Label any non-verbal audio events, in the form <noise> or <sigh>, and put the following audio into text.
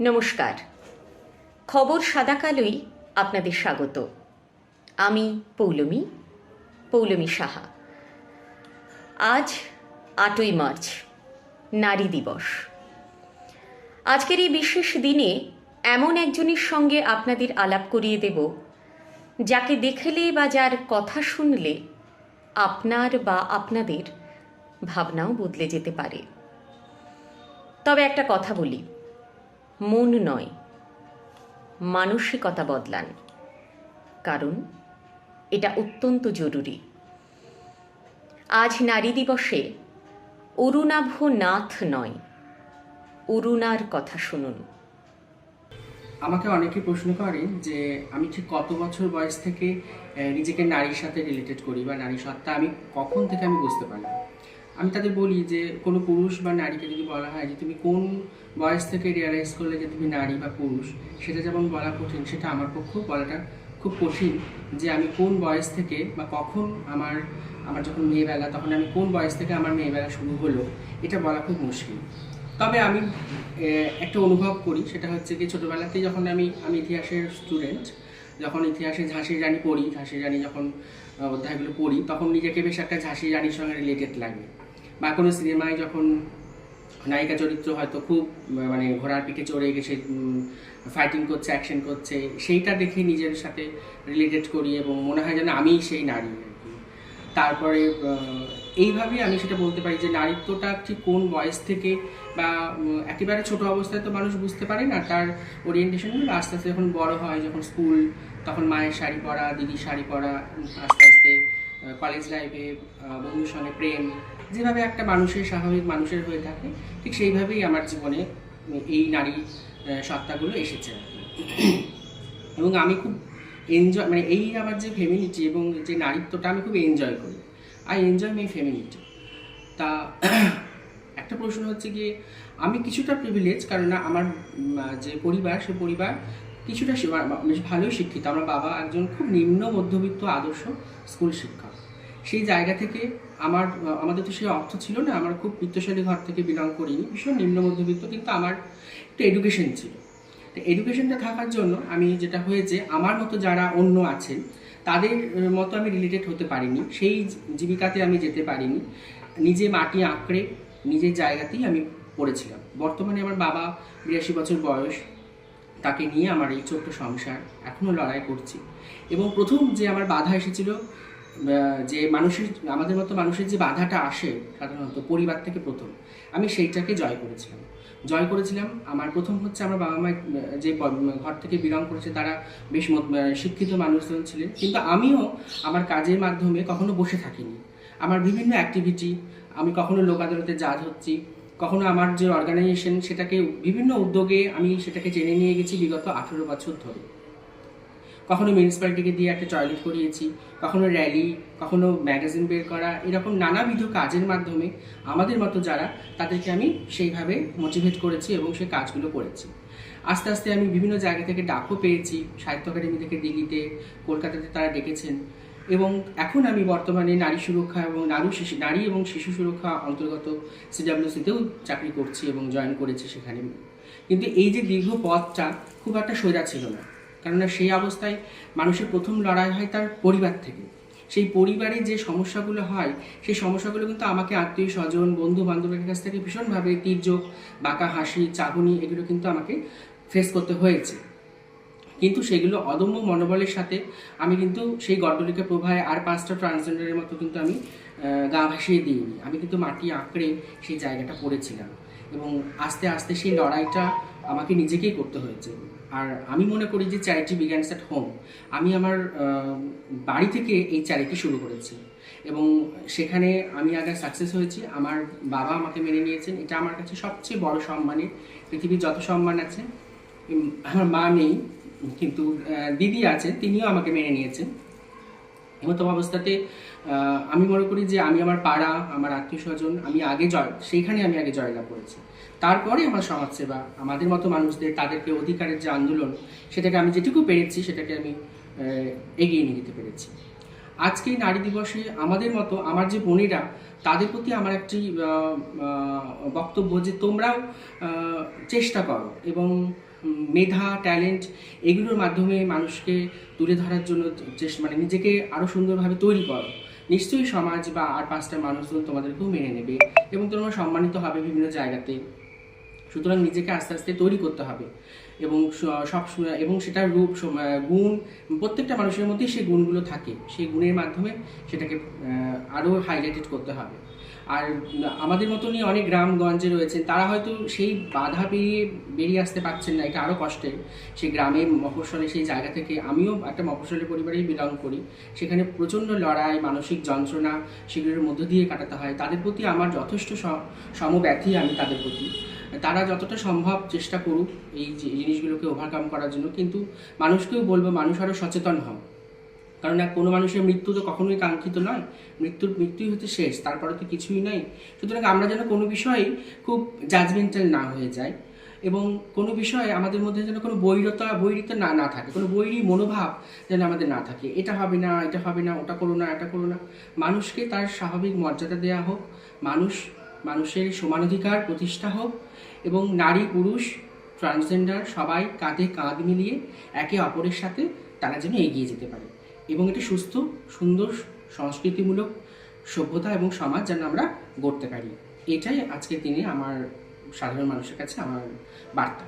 নমস্কার। খবর সাদা কালোই আপনাদের স্বাগত। আমি পৌলমী পৌলমী সাহা। আজ আটই মার্চ, নারী দিবস। আজকের এই বিশেষ দিনে এমন একজনের সঙ্গে আপনাদের আলাপ করিয়ে দেব, যাকে দেখলে বা যার কথা শুনলে আপনার বা আপনাদের ভাবনাও বদলে যেতে পারে। তবে একটা কথা বলি। মন নয়, মানসিকতা বদলান। কারণ এটা অত্যন্ত জরুরি। আজ নারী দিবসে অরুণাভ নাথ নয়, অরুণার কথা শুনুন। আমাকে অনেকে প্রশ্ন করেন যে, আমি ঠিক কত বছর বয়স থেকে নিজেকে নারীর সাথে রিলেটেড করি বা নারী সত্তা আমি কখন থেকে আমি বুঝতে পারলাম আমি তাদের বলি যে, কোনো পুরুষ বা নারীকে যদি বলা হয় যে, তুমি কোন বয়স থেকে রিয়ালাইজ করলে যে তুমি নারী বা পুরুষ, সেটা যেমন বলা কঠিন, সেটা আমার পক্ষেও বলাটা খুব কঠিন যে, আমি কোন বয়স থেকে বা কখন আমার আমার যখন মেয়েবেলা, তখন আমি কোন বয়স থেকে আমার মেয়েবেলা শুরু হলো, এটা বলা খুব মুশকিল। তবে আমি একটা অনুভব করি, সেটা হচ্ছে কি ছোটোবেলাতেই যখন আমি আমি ইতিহাসের স্টুডেন্ট যখন ইতিহাসে ঝাঁসির রানী পড়ি, ঝাঁসির রানী যখন অধ্যায়গুলো পড়ি, তখন নিজেকে বেশ একটা ঝাঁসির রানীর সঙ্গে রিলেটেড লাগে। বা কোনো সিনেমায় যখন নায়িকা চরিত্র হয়তো খুব মানে ঘোড়ার পিঠে চড়ে গেছে ফাইটিং করছে অ্যাকশন করছে, সেইটা দেখে নিজের সাথে রিলেটেড করি এবং মনে হয় যেন আমিই সেই নারী তারপরে এইভাবেই আমি সেটা বলতে পারি যে নারীত্বটা ঠিক কোন বয়স থেকে বা একেবারে ছোট অবস্থায় তো মানুষ বুঝতে পারে না, তার ওরিয়েন্টেশনগুলো আস্তে আস্তে যখন বড় হয়, যখন স্কুল তখন মায়ের শাড়ি পরা, দিদির শাড়ি পরা, আস্তে আস্তে কলেজ লাইফে বন্ধুর সঙ্গে প্রেম যেভাবে একটা মানুষের স্বাভাবিক মানুষের হয়ে থাকে, ঠিক সেইভাবেই আমার জীবনে এই নারী সত্তাগুলো এসেছে এবং আমি খুব এনজয় মানে এই আমার যে ফেমিনিটি এবং যে নারীত্বটা আমি খুব এনজয় করি। আই এনজয় মাই ফেমিনিটি তা <clears throat> একটা প্রশ্ন হচ্ছে কি আমি কিছুটা প্রিভিলেজ কারণ আমার যে পরিবার, সে পরিবার কিছুটা বেশ ভালোই শিক্ষিত। আমার বাবা একজন খুব নিম্ন মধ্যবিত্ত আদর্শ স্কুল শিক্ষক। সেই জায়গা থেকে আমার, আমাদের তো সেই অর্থ ছিল না, আমার খুব বিত্তশালী ঘর থেকে বিলং করিনি, ভীষণ নিম্ন মধ্যবিত্ত, কিন্তু আমার একটু এডুকেশন ছিল। তো এডুকেশনটা থাকার জন্য আমি যেটা হয়েছে, আমার মতো যারা অন্য আছেন, তাদের মতো আমি রিলেটেড হতে পারিনি, সেই জীবিকাতে আমি যেতে পারিনি, নিজে মাটি আঁকড়ে নিজের জায়গাতেই আমি পড়েছিলাম। বর্তমানে আমার বাবা বিরাশি বছর বয়স, তাকে নিয়ে আমার এই ছোট্ট সংসার এখনও লড়াই করছি। এবং প্রথম যে আমার বাধা এসেছিল যে মানুষের, আমাদের মতো মানুষের যে বাধাটা আসে সাধারণত পরিবার থেকে প্রথম, আমি সেইটাকে জয় করেছিলাম। জয় করেছিলাম, আমার প্রথম হচ্ছে আমার বাবা মা যে ঘর থেকে বিলং করেছে, তারা বেশ শিক্ষিত মানুষজন ছিলেন। কিন্তু আমিও আমার কাজের মাধ্যমে কখনো বসে থাকিনি। আমার বিভিন্ন অ্যাক্টিভিটি আমি কখনো লোক আদালতে জাজ হচ্ছি, কখনো আমার যে অর্গানাইজেশন সেটাকে বিভিন্ন উদ্যোগে আমি সেটাকে জেনে নিয়ে গেছি বিগত আঠেরো বছর ধরে। কখনো মিউনিসিপ্যালিটিকে দিয়ে একটা টয়লেট করিয়েছি, কখনো র্যালি কখনো ম্যাগাজিন বের করা, এরকম নানাবিধ কাজের মাধ্যমে আমাদের মতো যারা তাদেরকে আমি সেইভাবে মোটিভেট করেছি এবং সেই কাজগুলো করেছি। আস্তে আস্তে আমি বিভিন্ন জায়গা থেকে ডাকও পেয়েছি, সাহিত্য একাডেমি থেকে দিল্লিতে, কলকাতাতে তারা ডেকেছেন এবং এখন আমি বর্তমানে নারী সুরক্ষা এবং নারী শিশু, নারী এবং শিশু সুরক্ষা অন্তর্গত সিডাব্লিউসিতেও চাকরি করছি এবং জয়েন করেছি সেখানে। কিন্তু এই যে দীর্ঘ পথটা খুব একটা সোজা ছিল না। কেননা সেই অবস্থায় মানুষের প্রথম লড়াই হয় তার পরিবার থেকে। সেই পরিবারে যে সমস্যাগুলো হয়, সেই সমস্যাগুলো কিন্তু আমাকে আত্মীয় স্বজন বন্ধু বান্ধবের কাছ থেকে ভীষণভাবে তীর্যক, বাঁকা হাসি, চাহনি এগুলো কিন্তু আমাকে ফেস করতে হয়েছে। কিন্তু সেগুলো অদম্য মনোবলের সাথে আমি কিন্তু সেই গড্ডলিকা প্রভায় আর পাঁচটা ট্রান্সজেন্ডারের মতো কিন্তু আমি গা ভাসিয়ে দিইনি। আমি কিন্তু মাটি আঁকড়ে সেই জায়গাটা পড়েছিলাম। এবং আস্তে আস্তে সেই লড়াইটা আমাকে নিজেকেই করতে হয়েছে। আর আমি মনে করি যে চ্যারিটি বিগ্যান্স অ্যাট হোম। আমি আমার বাড়ি থেকে এই চ্যারিটি শুরু করেছি। এবং সেখানে আমি আগে সাকসেস হয়েছি। আমার বাবা আমাকে মেনে নিয়েছেন। এটা আমার কাছে সবচেয়ে বড় সম্মানের, পৃথিবীর যত সম্মান আছে আমার মা নেই, কিন্তু দিদি আছে, তিনিও আমাকে মেনে নিয়েছেন। এমতো অবস্থাতে আমি মনে করি যে আমি আমার পাড়া, আমার আত্মীয় স্বজন আমি আগে জয়, সেইখানে আমি আগে জয়লাভ করেছি। তারপরে আমার সমাজসেবা, আমাদের মতো মানুষদের, তাদেরকে অধিকারের যে আন্দোলন, সেটাকে আমি যেটুকু পেরেছি, সেটাকে আমি এগিয়ে নিয়ে যেতে পেরেছি। আজকে নারী দিবসে আমাদের মতো, আমার যে বোনেরা, তাদের প্রতি আমার একটি বক্তব্য যে তোমরাও চেষ্টা করো এবং মেধা, ট্যালেন্ট, এগুলোর মাধ্যমে মানুষকে তুলে ধরার জন্য মানে নিজেকে আরও সুন্দরভাবে তৈরি করো। নিশ্চয়ই সমাজ বা আর পাঁচটা মানুষজন তোমাদেরকেও মেনে নেবে এবং তোমরা সম্মানিত হবে বিভিন্ন জায়গাতে। সুতরাং নিজেকে আস্তে আস্তে তৈরি করতে হবে এবং সব এবং সেটার রূপ গুণ, প্রত্যেকটা মানুষের মধ্যেই সেই গুণগুলো থাকে। সেই গুণের মাধ্যমে সেটাকে আরও হাইলাইটেড করতে হবে। আর আমাদের মতনই অনেক গ্রামগঞ্জে রয়েছেন তারা হয়তো সেই বাধা পেরিয়ে বেরিয়ে আসতে পারছেন না, এটা আরও কষ্টের। সেই গ্রামে মফস্বলে, সেই জায়গা থেকে আমিও একটা মফস্বলের পরিবারেই বিলং করি। সেখানে প্রচণ্ড লড়াই, মানসিক যন্ত্রণা সেগুলোর মধ্য দিয়ে কাটাতে হয়। তাদের প্রতি আমার যথেষ্ট সমব্যথী আমি তাদের প্রতি। তারা যতটা সম্ভব চেষ্টা করুক এই জিনিসগুলোকে ওভারকাম করার জন্য। কিন্তু মানুষকেও বলব, মানুষ আরও সচেতন হও। কারণ এক কোনো মানুষের মৃত্যু তো কখনোই কাঙ্ক্ষিত নয়। মৃত্যুর, মৃত্যুই হচ্ছে শেষ, তারপরে তো কিছুই নাই। সুতরাং আমরা যেন কোনো বিষয়ে খুব জাজমেন্টাল না হয়ে যাই এবং কোনো বিষয়ে আমাদের মধ্যে যেন কোনো বৈরতা, বৈরিতা না না থাকে, কোনো বৈরী মনোভাব যেন আমাদের না থাকে। এটা হবে না, এটা হবে না, ওটা করো না, এটা করো না। মানুষকে তার স্বাভাবিক মর্যাদা দেওয়া হোক, মানুষ, মানুষের সমানাধিকার প্রতিষ্ঠা হোক এবং নারী, পুরুষ ট্রান্সজেন্ডার সবাই কাঁধে কাঁধ মিলিয়ে একে অপরের সাথে তারা যেন এগিয়ে যেতে পারে। এবং এটি সুস্থ, সুন্দর, সংস্কৃতিমূলক সভ্যতা এবং সমাজ যেন আমরা গড়তে পারি। এটাই আজকের দিনে আমার সাধারণ মানুষের কাছে আমার বার্তা।